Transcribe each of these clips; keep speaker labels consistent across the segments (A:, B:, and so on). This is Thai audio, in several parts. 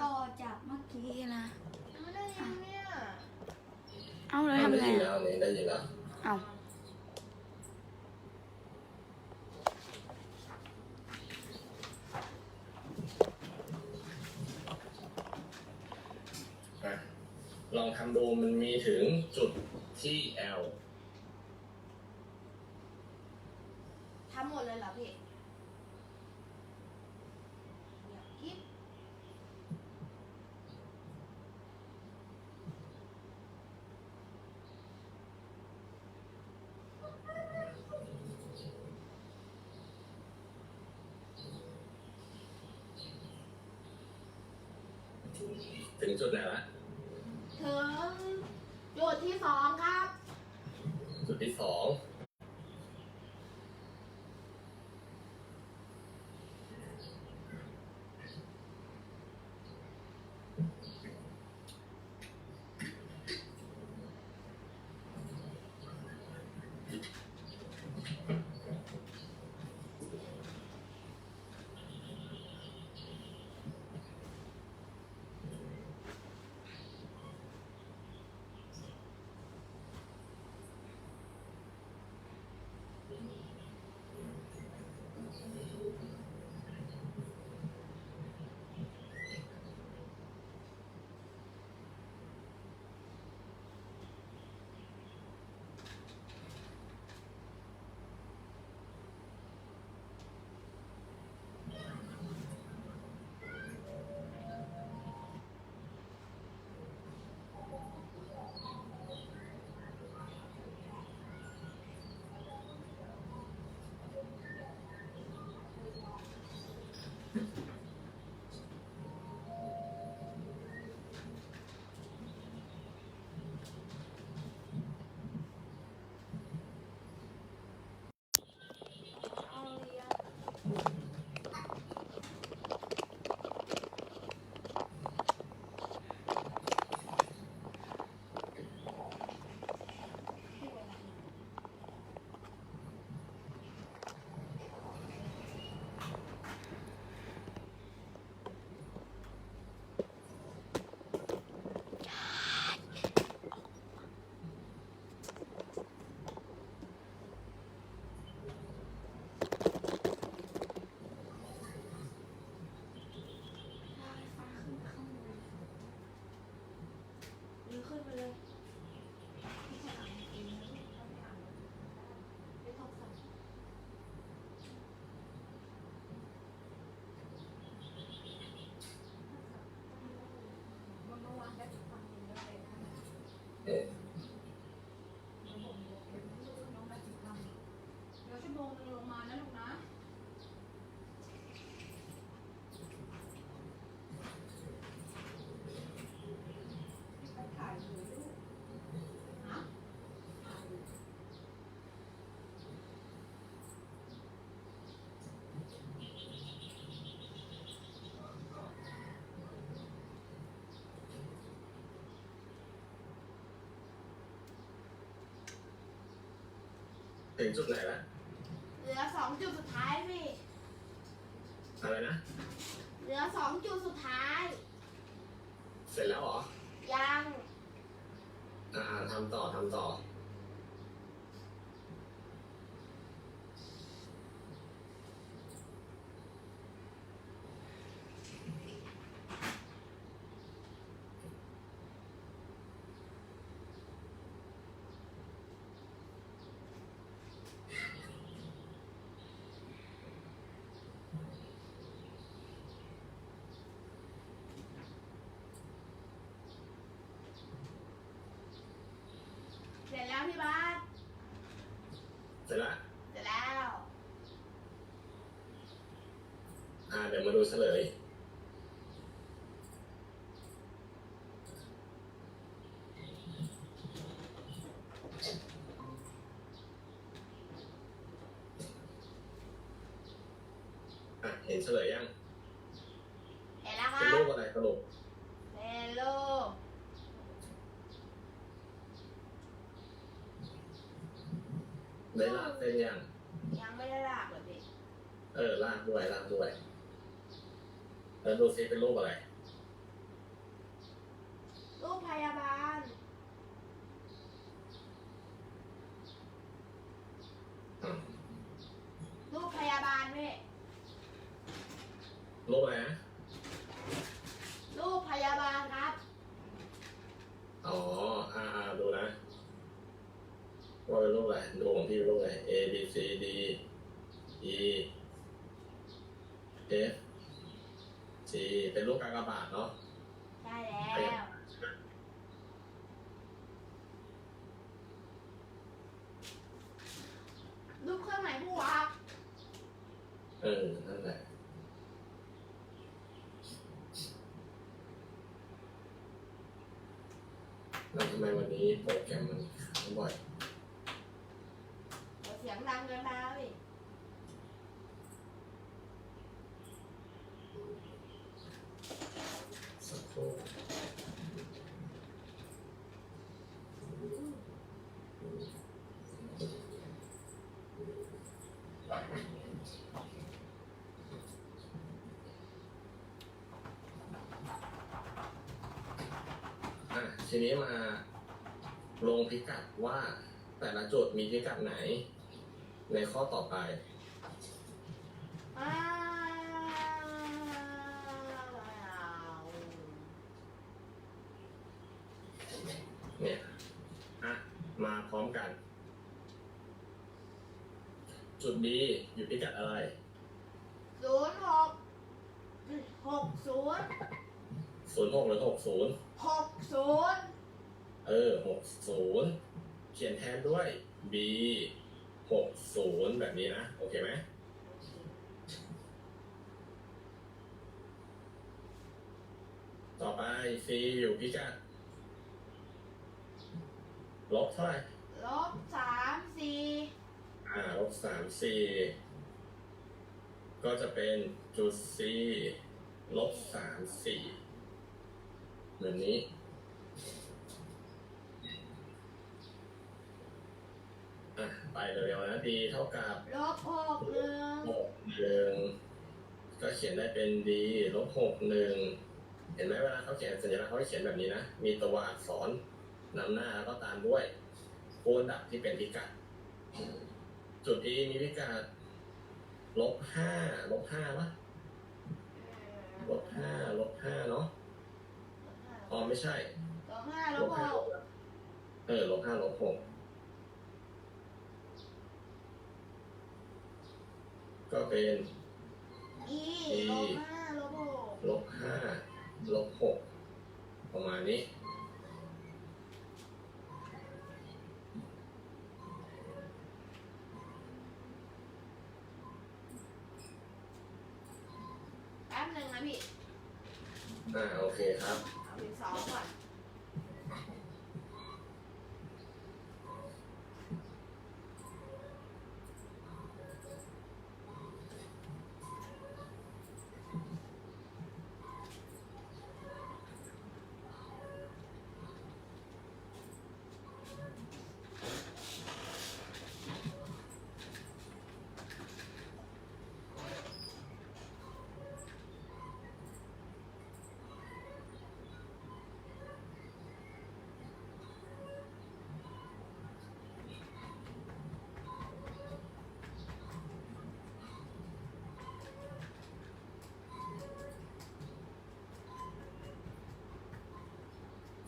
A: ต่อจากเมื่อกี้นะ
B: ไม่ได้ยินเนี่ย
A: เอาเลยทำ
C: ได้
A: ไง
C: ยิน
A: อะ
C: แล้วนี่ได้ยินแล้ว
A: เอา
C: อะลองทำดูมันมีถึงจุดที่ L
B: ทำหมดเลยเหรอพี่อยากคิด
C: ถึงจุดไหนละ
B: ถึงจุดที่สองครับ
C: จุดที่สอง ถึงจุดไหนละ
B: เหลือสองจุดสุดท้ายพี่
C: อะไรนะ
B: เหลือสองจุดสุดท้าย
C: เสร็จแล้วเหรอ
B: ยัง
C: อ่าทำต่อทำต่อ
B: เสร็จแล้วพี่บาส
C: เสร็จละ
B: เสร็จแล้ว
C: อ่าเดี๋ยวมาดูเฉลย อะ เห็นเฉลยยัง
B: เห็นแล้วค
C: เป็น
B: รั
C: รู
B: บ
C: ปอะไรสรุป
B: เป็นรูป
C: ได้ลากเส้นยัง
B: ยังไม่ได้ลากเลยพี่
C: เออลากด้วยลากด้วย แล้วดูซิเป็นรูปอะไร
B: รูปพยาบาล
C: นั่น
B: แห
C: ละแล้วทำไมวันนี้โปรแกรมมันค้างบ่อย
B: เสียงดังเกินไป
C: กครู่อะที นี้มาลงพิกัดว่าแต่ละจุดมีพิกัดไหน ในข้อต่อไป
B: อ้าว
C: เนี่ยอะมาพร้อมกัน จุดดีอยู่พิกัดอะไร
B: ศูนย์หกหกศูนย์
C: ศูนย์หกหรือหกศูนย์
B: หกศูนย์
C: เออหกศูนย์เขียนแทนด้วย b หกศูนย์แบบนี้นะ โอเคไหมต่อไป c อยู่พิกัดลบเท่าไหร่
B: ลบสามสี่
C: อ่าลบสามสี่ก็จะเป็นจุด c ลบสามสี่แบบนี้ อะ ไป เร็วๆนะ d เท่ากับ
B: ลบหกหนึ่ง
C: หกหนึ่งก็เขียนได้เป็น d ลบหกหนึ่งเห็นไหมเวลาเขาเขียนสัญลักษณ์เขาเขียนแบบนี้นะมีตัวอักษรนำหน้าแล้วก็ตามด้วยคูณดับที่เป็นพิกัด จุด e มีพิกัดลบห้าลบห้าปะลบห้าลบห้าเนาะอ๋อไม่ใช่
B: ลบห้าล
C: ล
B: บบห
C: ห้ากเออลบห้าลบหก ก็เป็น
B: อีลบห้าลบหก
C: ลบห้าลบหกประมาณนี้
B: แป๊บหนึ่งนะพี่
C: อ่าโอเคครับ
B: เอาถึงสองก่อน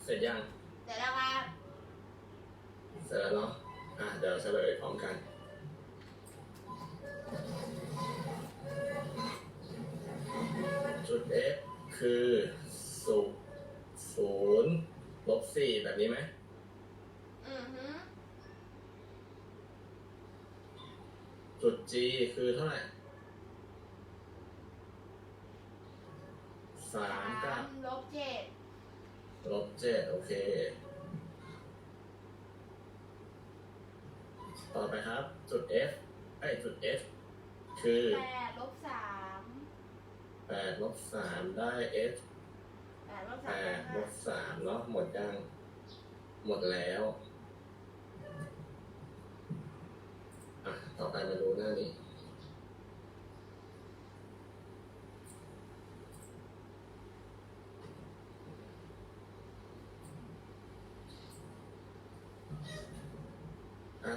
C: เส ร็จยัง
B: เสร็จแล้วครับ
C: เสร็จแล้วเนาะอะเดี๋ยวเฉลยพร้อมกันจุด f คือศูนย์ศูนย์ลบสี่แบบนี้ไหม
B: อือฮึ
C: จุด g คือเท่าไหร่สามกับ
B: ลบเจ็ด
C: ลบเจ็ดโอเค ต่อไปครับ จุด f ไอ้ยจุด f คือ
B: แปดลบสาม
C: แปดลบสามได้ f
B: แปดลบ
C: แป
B: สามได้
C: ดล
B: ห้า
C: บสามเนาะหมดยัง หมดแล้วอะต่อไปมาดูหน้านี้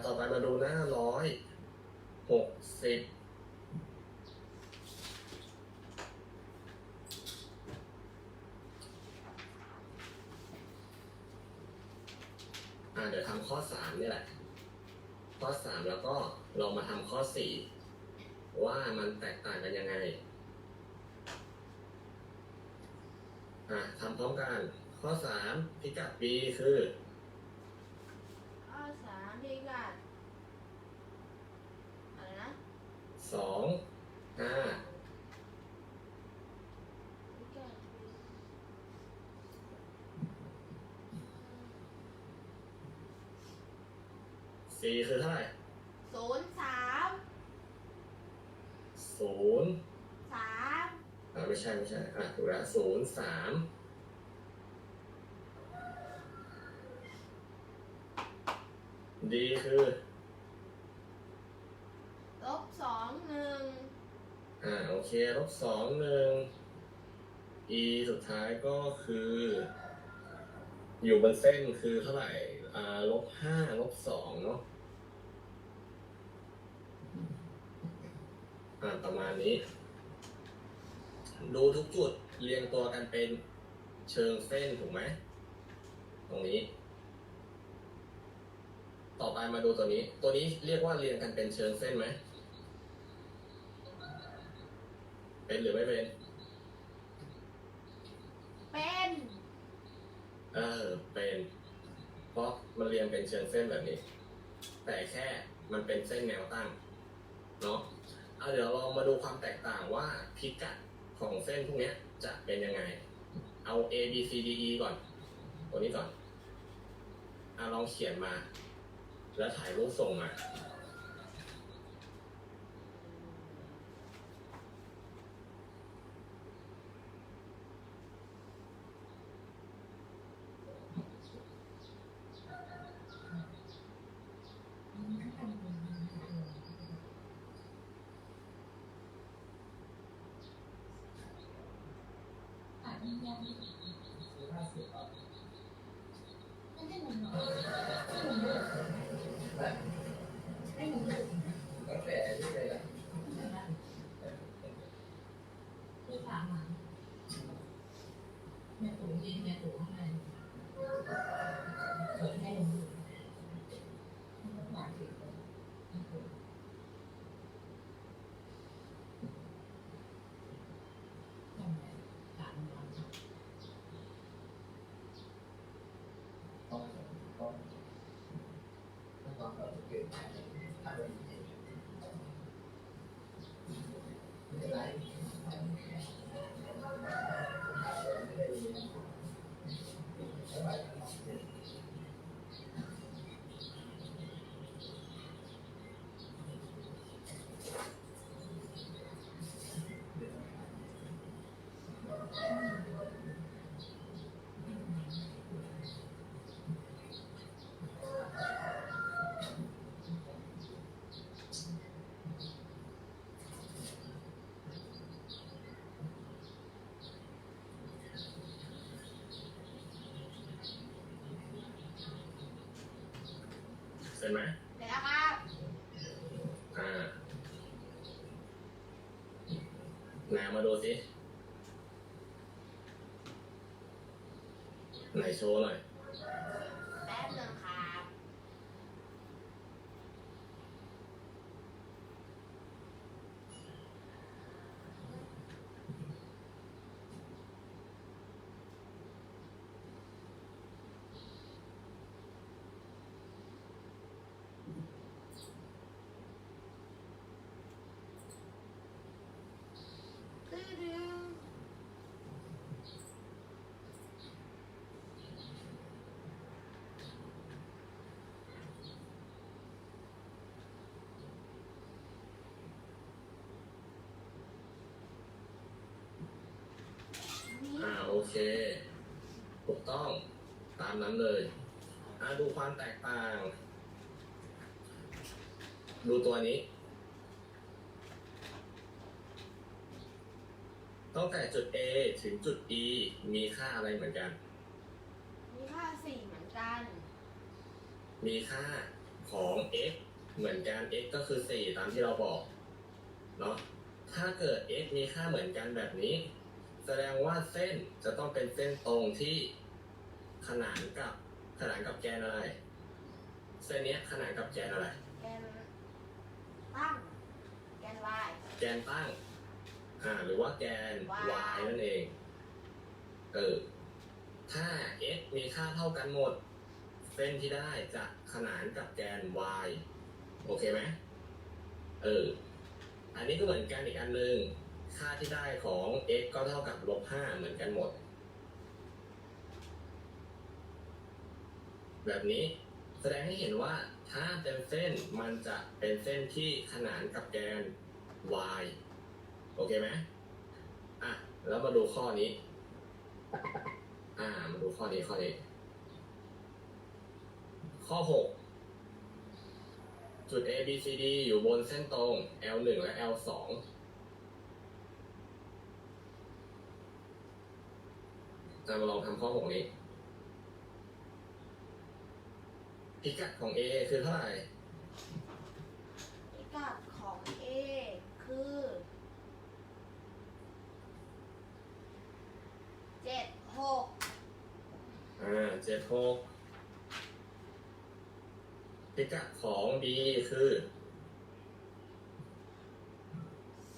C: ต่อไปมาดูหน้าร้อยหกสิบอ่าเดี๋ยวทำข้อสามนี่แหละ ข้อสามแล้วก็ลองมาทำข้อสี่ว่ามันแตกต่างกันยังไง อะทำพร้อมกัน ข้อสามพิกัด b คือ
B: สามพิกัดอะไรนะ
C: สองห้า
B: พิกัด
C: c คือเท่าไหร่
B: ศูนย์สาม
C: ศูนย์
B: สาม
C: อ่าไม่ใช่ไม่ใช่อะถูกแล้วศูนย์สาม d คือ
B: ลบสองหนึ่ง
C: อ่าโอ เคลบสองหนึ่ง e สุดท้ายก็คือ อยู่บนเส้นคือเท่าไหร่ อ่า ลบห้าลบสองเนาะ อ่า ประมาณนี้ ดูทุกจุดเรียงตัวกันเป็นเชิงเส้นถูกไหม ตรงนี้ ต่อไปมาดูตัวนี้ ตัวนี้เรียกว่าเรียงกันเป็นเชิงเส้นไหม เป็นหรือไม่เป็น
B: เป็น
C: เออ เป็น เพราะมันเรียงเป็นเชิงเส้นแบบนี้ แต่แค่มันเป็นเส้นแนวตั้ง เนาะเอาเดี๋ยวลองมาดูความแตกต่างว่าพิกัดของเส้นพวกเนี้ยจะเป็นยังไง เอา A B C D E ก่อน ตัวนี้ก่อนอะลองเขียนมา แล้วถ่ายรูปส่งมา
D: Thank you. I
C: don't know. ร็จไหม
B: เดี๋ยวนะครับ
C: อ่าไหนมาดูสิไหนโชว์หน่อย
B: แป๊บหนึงครับ ตึ้ง
C: อ่า โอเค ถูกต้องตามนั้นเลยอ่าดูความแตกต่าง ดูตัวนี้ ตั้งแต่จุด A ถึงจุด E มีค่าอะไรเหมือนกัน
B: มีค่าสี่เหมือนกัน
C: มีค่าของ x เหมือนกัน x ก็คือ 4 ตามที่เราบอก เนาะ ถ้าเกิด x มีค่าเหมือนกันแบบนี้ แสดงว่าเส้นจะต้องเป็นเส้นตรงที่ขนานกับขนานกับแกนอะไร เส้นเนี้ยขนานกับแกนอะไร
B: แกนตั้ง แกน y
C: แกนตั้ง อ่า หรือว่าแกน
B: Y
C: y นั่นเอง เออ ถ้า x มีค่าเท่ากันหมด เส้นที่ได้จะขนานกับแกน y โอเคไหม เออ อันนี้ก็เหมือนกันอีกอันหนึ่ง ค่าที่ได้ของ x ก็เท่ากับลบ5เหมือนกันหมด แบบนี้แสดงให้เห็นว่าถ้าเต็มเส้นมันจะเป็นเส้นที่ขนานกับแกน y โอเคไหมอะ แล้วมาดูข้อนี้ อ่า มาดูข้อนี้ข้อนี้ ข้อ 6 จุด A B C D อยู่บนเส้นตรง L1 และ L2 จะมาลองทำข้อ6นี้ พิกัดของ A คือเท่าไหร่
B: พิกัดของ A คือเจ็ดหก
C: อ่าเจ็ดหกพิกัดของ B คือ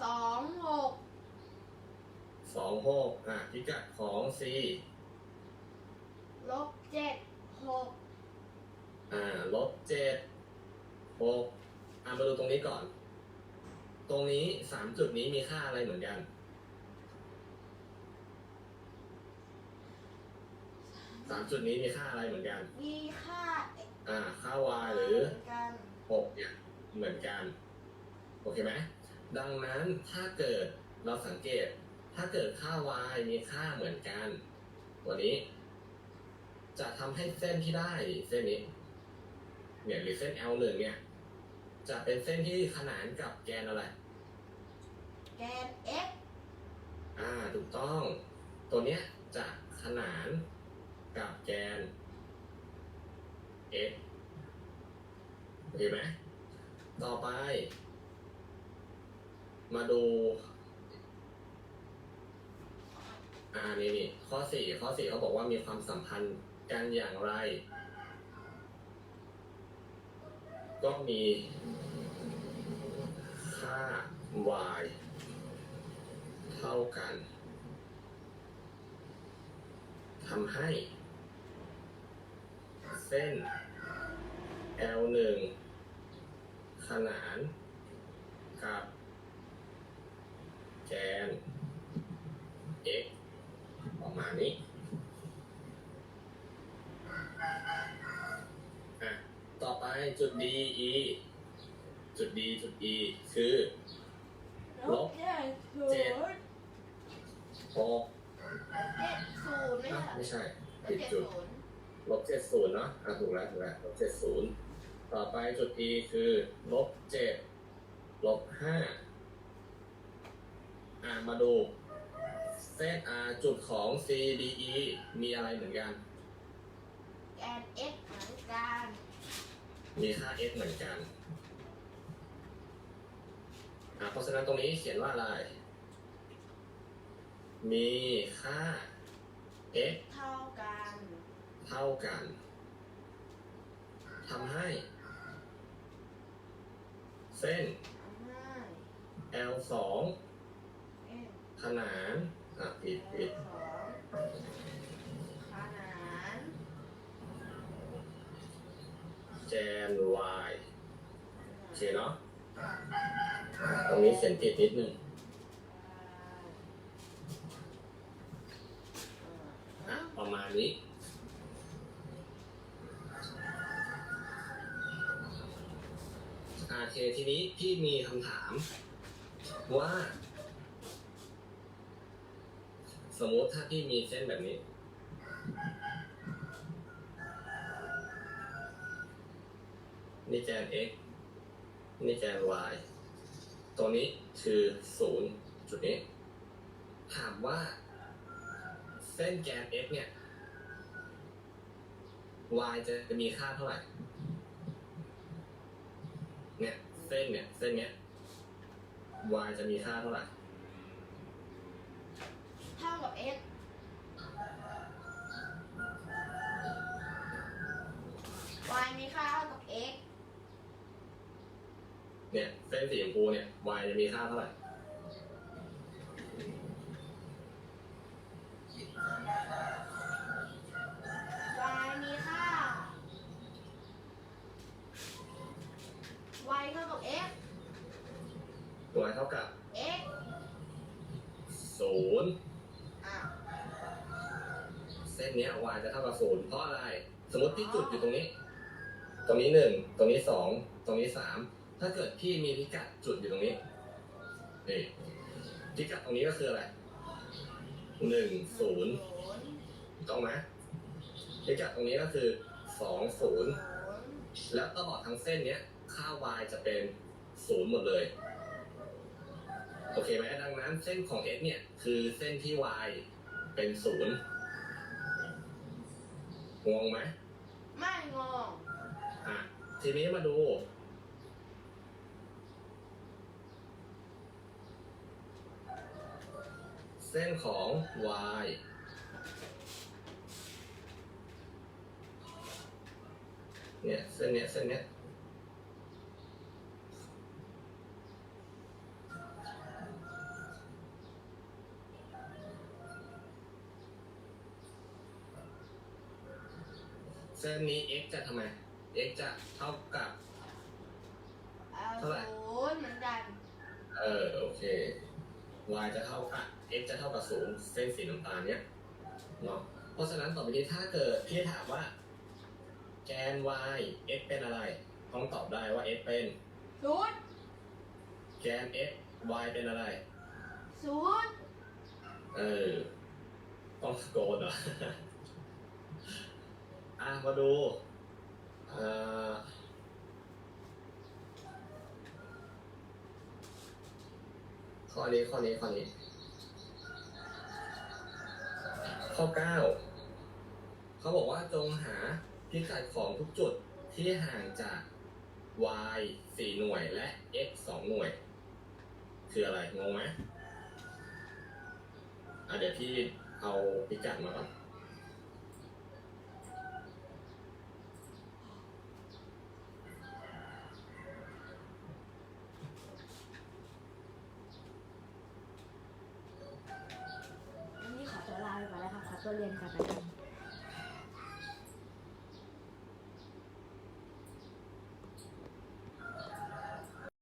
B: สองหก
C: สองหกอะพิกัดของ C
B: ลบเจ็ดหก
C: อ่าลบเจ็ดหกอ่ามาดูตรงนี้ก่อน ตรงนี้สามจุดนี้มีค่าอะไรเหมือนกันสามจุดนี้มีค่าอะไรเหมือนกัน
B: มีค่า
C: อ่า ค่า y หรือ
B: เหมือนกัน
C: หกเนี่ยเหมือนกัน โอเคไหม ดังนั้นถ้าเกิดเราสังเกต ถ้าเกิดค่า y มีค่าเหมือนกันตัวนี้ จะทำให้เส้นที่ได้เส้นนี้ เนี่ยหรือเส้น L 1เนี่ย จะเป็นเส้นที่ขนานกับแกนอะไร
B: แกน x
C: อ่าถูกต้อง ตัวเนี้ยจะขนานกับแกน x โอเคไหมต่อไป มาดู อ่านี่นี่ข้อสี่ข้อสี่เขาบอกว่ามีความสัมพันธ์กันอย่างไร ก็มีค่า y เท่ากันทำให้ เส้น L 1 ขนานกับแกน มาณนี้อะต่อไปจุด D E จุด D จุด E คือลบ
B: เจ็ดศู
C: เจ็ด
B: นย์
C: หก
B: เจ็ดศูนย์ไม่
C: อะ
B: ใช่
C: ไม่ใช่
B: เหรอ
C: ผิด
B: เจ็ด
C: จุด
B: ศูนย์
C: ลบเจ็ดศูนย์เนาะอะถูกแล้วถูกแล้วลบเจ็ดศูนย์ต่อไปจุด E คือลบเจ็ดลบห้าอะมาดู เส้น R จุดของ C D E มีอะไรเหมือนกัน
B: แกน x เหมือนกัน
C: มีค่า x เหมือนกันอะเพราะฉะนั้นตรงนี้เขียนว่าอะไร มีค่า x
B: เท่ากัน
C: เท่ากันทำให้ เส้น
B: ทำให้
C: L 2
B: x
C: ขนาน อะผิดผิด
B: สองขนาน
C: แกน y โอเคเนาะตรงนี้เขียนผิดนิดนึงอะประมาณนี้ อะโอเคทีนี้พี่มีคำถามว่า สมมติถ้าพี่มีเส้นแบบนี้ นี่แกน x นี่แกน y ตัวนี้คือศูนย์จุดนี้ ถามว่า เส้นแกน x เนี่ย y จะมีค่าเท่าไหร่ เนี่ย เส้นเนี่ย เส้นเนี้ย y จะมีค่าเท่าไหร่
B: เท่ากับ x y มีค่าเท่ากับ x
C: เนี่ยเส้นสีชมพูเนี่ย y จะมีค่าเท่าไหร่
B: y มีค่า y เท่ากับ x
C: y เท่ากับ
B: x
C: ศูนย์
B: อะ
C: เส้นเนี้ย y จะเท่ากับศูนย์เพราะอะไร สมมติที่จุดอยู่ตรงนี้ ตรงนี้หนึ่งตรงนี้สองตรงนี้สามถ้าเกิดพี่มีพิกัดจุดอยู่ตรงนี้นี่พิกัดตรงนี้ก็ คืออะไรหนึ่งศูนย์
B: ศูนย์
C: ถูกต้องไหมพิกัดตรงนี้ก็คือสองศูนย์
B: ศูนย์
C: แล้วตลอดทั้งเส้นเนี้ย ค่า y จะเป็นศูนย์หมดเลย โอเคไหมดังนั้นเส้นของ x เนี่ย คือเส้นที่ y เป็นศูนย์งงไหม
B: ไม่งง
C: อะ ทีนี้มาดู ส้นของ y เนี่ยเส้นเนี้ยเส้นเนี้ยเส้นนี้ x จะทำไม x จะเท่ากับ
B: เอา
C: เท่าไหร่
B: ศูนย์เหมือนกัน
C: เออ โอเค y จะเท่ากับ x จะเท่ากับศูนย์เส้นสีน้ำตาลเนี้ยเนาะเพราะฉะนั้นต่อไปนี้ถ้าเกิดพี่ถามว่า แกน y x เป็นอะไร ต้องตอบได้ว่า x เป็น
B: ศูนย์
C: แกน x y เป็นอะไร
B: ศูนย์
C: เออ ต้องสโกนเหรอ อะ มาดูเอ่อข้อนี้ข้อนี้ข้อนี้ ข้อเก้าเขาบอกว่าจงหาพิกัดของทุกจุดที่ห่างจาก y สี่หน่วยและ x สองหน่วย คืออะไรงงไหมอะเดี๋ยวพี่เอาพิกัดมาก่อน